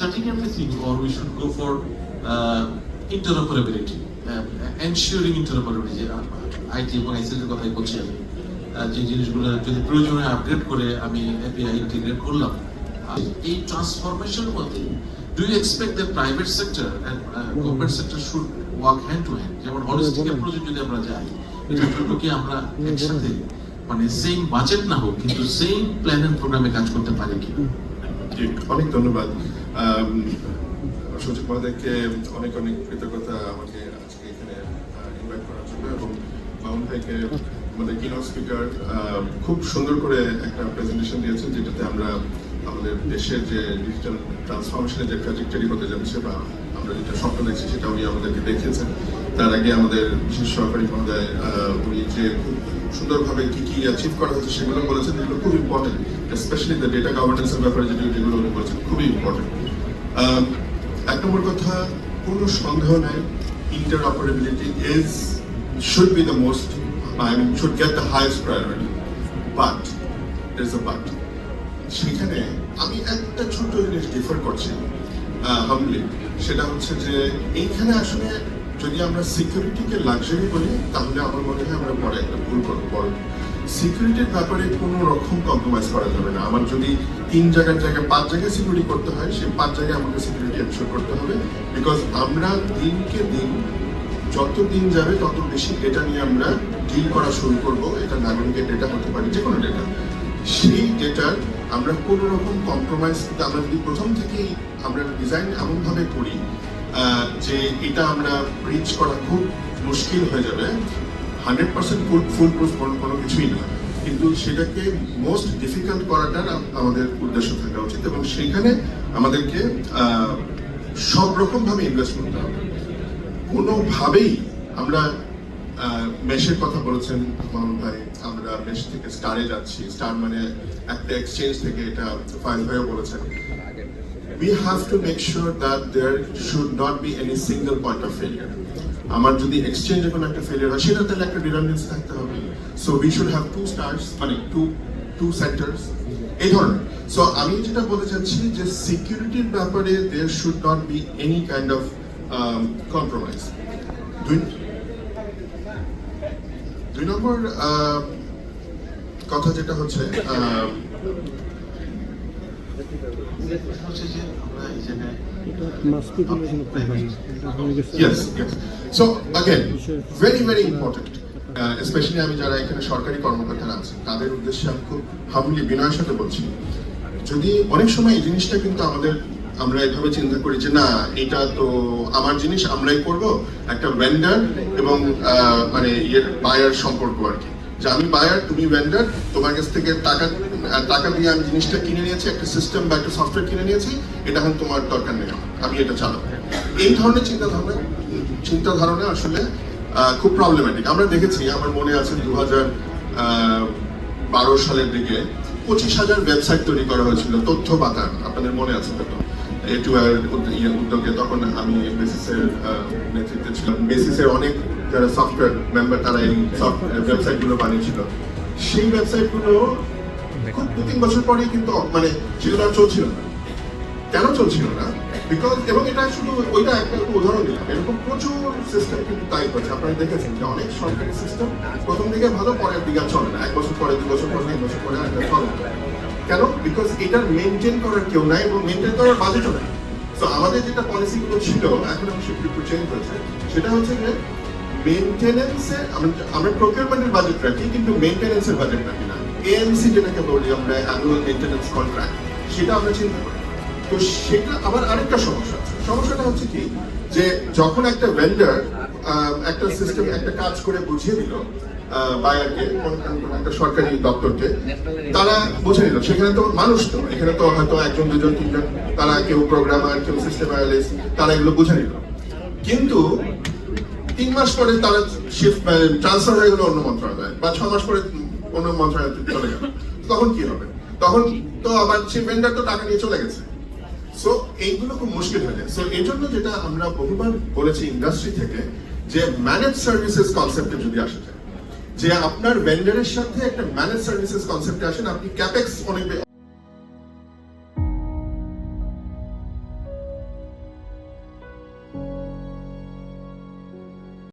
starting everything, or we should go for uh, interoperability, uh, ensuring interoperability. IT এবং ICT এর কথাই বলছি আমি। যে জিনিসগুলো যদি প্রয়োজনে আপডেট করে আমি এপিআই ইন্টিগ্রেট করলাম। এই ট্রান্সফরমেশনের মধ্যে do you expect the private sector and government sector should work hand to hand যেমন হলিস্টিক অ্যাপ্রোচে যদি আমরা যাই এটা দুটোকে আমরা একসাথে মানে সেম বাজেট না হোক কিন্তু সেম প্ল্যান এন্ড প্রোগ্রামে কাজ করতে পারি কি অনেক ধন্যবাদ। সচিব মহোদয়কে অনেক অনেক কৃতজ্ঞতা আমাকে আজকে এখানে ইনভাইট করার জন্য এবং মামুন ভাইকে আমাদের কিনো স্পিকার খুব সুন্দর করে একটা প্রেজেন্টেশন দিয়েছেন যেটাতে আমরা আমাদের দেশের যে ডিজিটাল ট্রান্সফরমেশনের যে ট্র্যাজেক্টরি হতে যাচ্ছে বা আমরা যেটা স্বপ্ন দেখছি সেটা উনি আমাদেরকে দেখিয়েছেন। তার আগে আমাদের বিশেষ সহকারী মহোদয় উনি যে খুব সুন্দরভাবে কি কি অ্যাচিভ করা হচ্ছে সেগুলো বলেছেন, যেগুলো খুব ইম্পর্টেন্ট স্পেশালি দ্য ডেটা গভর্নেন্সের ব্যাপারে যেগুলো উনি বলেছেন, খুবই ইম্পর্টেন্ট এক নম্বর কথা, কোনো সন্দেহ নাই interoperability is should be the most I mean should get the highest priority but is uh but সেখানে আমি একটা ছোট্ট জিনিস ডিফার করছি হামলি সেটা হচ্ছে যে, এইখানে আসলে যদি আমরা সিকিউরিটিকে লাক্সারি বলি, তাহলে আমার মনে হয় আমরা পরে একটা ভুল বড় সিকিউরিটির ব্যাপারে কোনো রকম কম্প্রোমাইজ করা যাবে না। আমার যদি তিন জায়গার জায়গায় পাঁচ জায়গায় সিকিউরিটি করতে হয়, সেই পাঁচ জায়গায় আমাকে সিকিউরিটি এনশোর করতে হবে। বিকজ আমরা দিনকে দিন যত দিন যাবে, তত বেশি ডেটা নিয়ে আমরা ডিল করা শুরু করব। এটা নাগরিকের ডেটা হতে পারে যে কোনো ডেটা সেই ডেটার আমরা কোনো রকম কম্প্রোমাইজ আমরা যদি প্রথম থেকেই আমরা ডিজাইন এমনভাবে করি যে এটা আমরা ব্রিজ করা খুব মুশকিল হয়ে যাবে hundred percent fool fool proof কোনো কিছুই না। কিন্তু সেটাকে মোস্ট ডিফিকাল্ট করাটা আমাদের উদ্দেশ্য থাকা উচিত এবং সেইখানে আমাদেরকে সব রকম ভাবে ইনভেস্ট করতে হবে। কোনোভাবেই আমরা মেশের কথা বলেছেন মামুন ভাই, আমরা মেশ থেকে স্টারে যাচ্ছি। স্টার মানে একটা এক্সচেঞ্জ থেকে এটা ফাইল ভাইও বলেছেন। We have to make sure that there should not be any single point of failure আমার যদি এক্সচেঞ্জে কোনো একটা ফেলিয়ার হয় সেটা তাহলে একটা রিডান্ডেন্সি থাকতে হবে। So we should have two stars মানে টু টু সেন্টার্স এই ধরনের। সো আমি যেটা বলতে চাচ্ছি যে সিকিউরিটির ব্যাপারে there should not be any kind of compromise দুই দুই নম্বর কথা যেটা হচ্ছে স্পেশালি আমি যারা এখানে সরকারি কর্মকর্তারা তাদের উদ্দেশ্যে আমি খুব বিনয়ের সাথে বলছি, যদি অনেক সময় এই জিনিসটা কিন্তু আমাদের, আমরা এভাবে চিন্তা করি যে, না, এটা তো আমার জিনিস, আমরাই করব। একটা ভেন্ডার এবং মানে ইয়ের বায়ার সম্পর্ক আর কি। যে আমি বায়ার তুমি ভেন্ডার তোমার কাছ থেকে টাকা টাকা দিয়ে আমি জিনিসটা কিনে নিয়েছি, একটা সিস্টেম বা একটা সফটওয়্যার কিনে নিয়েছি, এটা এখন তোমার দরকার নেই আমি এটা চালাবো। এই ধরনের চিন্তা ধারণা চিন্তা ধারণা আসলে খুব প্রবলেমেটিক আমরা দেখেছি, আমার মনে আছে দু বারো সালের দিকে পঁচিশ হাজার ওয়েবসাইট তৈরি করা হয়েছিল, তথ্য বাতান আপনাদের মনে আছে তো? এ টু আর উদ্যোগে তখন আমি বেসিসের নেতৃত্বে ছিলাম। বেসিসের অনেক যারা সফটওয়্যার মেম্বার তারা এই ওয়েবসাইটগুলো বানিয়েছিল। সেই ওয়েবসাইটগুলো খুব দু তিন বছর পরেই কিন্তু মানে চলছিল না। কেন চলছিল না? বিকজ এবং এটা শুধু, ওইটা একটা একটা উদাহরণ দিলাম। এরকম প্রচুর সিস্টেম কিন্তু তাই করছে। আপনারা দেখেছেন যে অনেক সরকারি সিস্টেম প্রথম দিকে ভালো, পরের দিকে চলে না। এক বছর পরে, দু বছর পরে, তিন বছর পরে এটা চলে কেন? বিকজ এটার মেনটেন করার কেউ নাই এবং মেনটেন করার বাজেটও নাই। তো আমাদের যেটা পলিসিগুলো ছিল, এখন আমি সেগুলো একটু চেঞ্জ হয়েছে। সেটা হচ্ছে যে মেনটেনেন্সে আমরা প্রকিউরমেন্টের বাজেট রাখি, কিন্তু মেনটেনেন্সের বাজেট রাখি না। আমরা অ্যানুয়াল মেনটেনেন্স কন্ট্রাক্ট সেটা আমরা চিন্তা করি। তো সেটা আবার আরেকটা সমস্যা সমস্যাটা হচ্ছে কি, যে যখন একটা ভেন্ডার একটা সিস্টেম একটা কাজ করে বুঝিয়ে দিল বায়ারকে একটা সরকারি দপ্তরকে, তারা বুঝে নিল। সেখানে তো মানুষ তো, এখানে তো হয়তো একজন, দুজন, তিনজন, তারা কেউ প্রোগ্রামার কেউ সিস্টেম তারা এগুলো বুঝে নিল। কিন্তু তিন মাস পরে তারা শিফট ট্রান্সফার হয়ে গেল অন্য মন্ত্রণালয়, বা ছ মাস পরে অন্য মন্ত্রণালয়ে চলে গেল। তখন কি হবে? তখন তো আবার সেই ভেন্ডার তো টাকা নিয়ে চলে গেছে। সো এইগুলো খুব মুশকিল হয়ে যায়। সো এই জন্য যেটা আমরা বহুবার বলেছি ইন্ডাস্ট্রি থেকে, যে ম্যানেজ সার্ভিসেস কনসেপ্টে যদি আসা যায়, যে আপনার ভেন্ডারের সাথে একটা ম্যানেজ সার্ভিসেস কনসেপ্টে আসেন আপনি ক্যাপেক্স অনেক